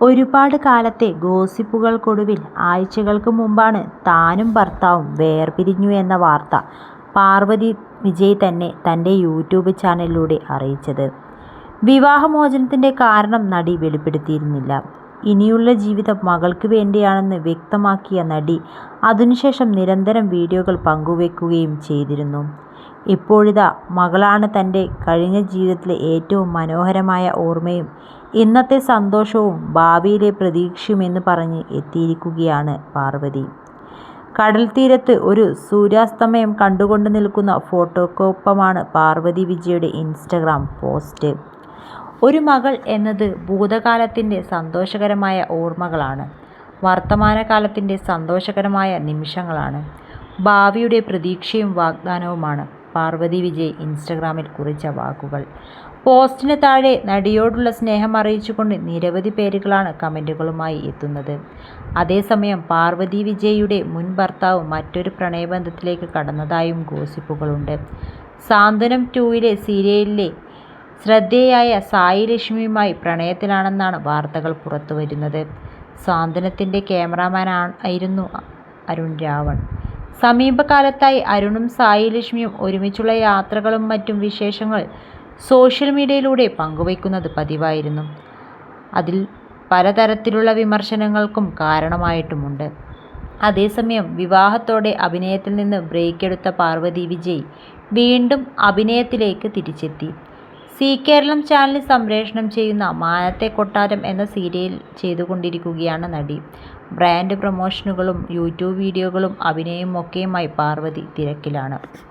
ഒരുപാട് കാലത്തെ ഗോസിപ്പുകൾക്കൊടുവിൽ ആഴ്ചകൾക്ക് മുമ്പാണ് താനും ഭർത്താവും വേർപിരിഞ്ഞു എന്ന വാർത്ത പാർവതി വിജയ് തന്നെ തന്റെ യൂട്യൂബ് ചാനലിലൂടെ അറിയിച്ചത്. വിവാഹമോചനത്തിന്റെ കാരണം നടി വെളിപ്പെടുത്തിയിരുന്നില്ല. ഇനിയുള്ള ജീവിതം മകൾക്ക് വേണ്ടിയാണെന്ന് വ്യക്തമാക്കിയ നടി അതിനുശേഷം നിരന്തരം വീഡിയോകൾ പങ്കുവെക്കുകയും ചെയ്തിരുന്നു. ഇപ്പോഴിതാ മകളാണ് തന്റെ കഴിഞ്ഞ ജീവിതത്തിലെ ഏറ്റവും മനോഹരമായ ഓർമ്മയും ഇന്നത്തെ സന്തോഷവും ഭാവിയിലെ പ്രതീക്ഷയുമെന്ന് പറഞ്ഞ് എത്തിയിരിക്കുകയാണ് പാർവതി. കടൽ തീരത്ത് ഒരു സൂര്യാസ്തമയം കണ്ടുകൊണ്ട് നിൽക്കുന്ന ഫോട്ടോക്കൊപ്പമാണ് പാർവതി വിജയുടെ ഇൻസ്റ്റഗ്രാം പോസ്റ്റ്. ഒരു മകൾ എന്നത് ഭൂതകാലത്തിന്റെ സന്തോഷകരമായ ഓർമ്മകളാണ്. വർത്തമാനകാലത്തിന്റെ സന്തോഷകരമായ നിമിഷങ്ങളാണ്. ഭാവിയുടെ പ്രതീക്ഷയും വാഗ്ദാനവുമാണ് പാർവതി വിജയ് ഇൻസ്റ്റഗ്രാമിൽ കുറിച്ച വാക്കുകൾ. പോസ്റ്റിന് താഴെ നടിയോടുള്ള സ്നേഹം അറിയിച്ചുകൊണ്ട് നിരവധി പേരുകളാണ് കമന്റുകളുമായി എത്തുന്നത്. അതേസമയം പാർവതി വിജയുടെ മുൻ ഭർത്താവ് മറ്റൊരു പ്രണയബന്ധത്തിലേക്ക് കടന്നതായും ഗോസിപ്പുകളുണ്ട്. സാന്ത്വനം ടൂവിലെ സീരിയലിലെ ശ്രദ്ധേയായ സായി ലക്ഷ്മിയുമായി പ്രണയത്തിലാണെന്നാണ് വാർത്തകൾ പുറത്തുവരുന്നത്. സാന്ത്വനത്തിന്റെ ക്യാമറാമാൻ ആയിരുന്നു അരുൺ രാവൺ. സമീപകാലത്തായി അരുണും സായി ലക്ഷ്മിയും ഒരുമിച്ചുള്ള യാത്രകളും മറ്റും വിശേഷങ്ങൾ സോഷ്യൽ മീഡിയയിലൂടെ പങ്കുവയ്ക്കുന്നത് പതിവായിരുന്നു. അതിൽ പലതരത്തിലുള്ള വിമർശനങ്ങൾക്കും കാരണമായിട്ടുമുണ്ട്. അതേസമയം വിവാഹത്തോടെ അഭിനയത്തിൽ നിന്ന് ബ്രേക്ക് എടുത്ത പാർവതി വിജയ് വീണ്ടും അഭിനയത്തിലേക്ക് തിരിച്ചെത്തി. സി കേരളം ചാനലിൽ സംപ്രേഷണം ചെയ്യുന്ന മാനത്തെ കൊട്ടാരം എന്ന സീരിയൽ ചെയ്തുകൊണ്ടിരിക്കുകയാണ് നടി. ബ്രാൻഡ് പ്രൊമോഷനുകളും യൂട്യൂബ് വീഡിയോകളും അഭിനയവുമൊക്കെയായി പാർവതി തിരക്കിലാണ്.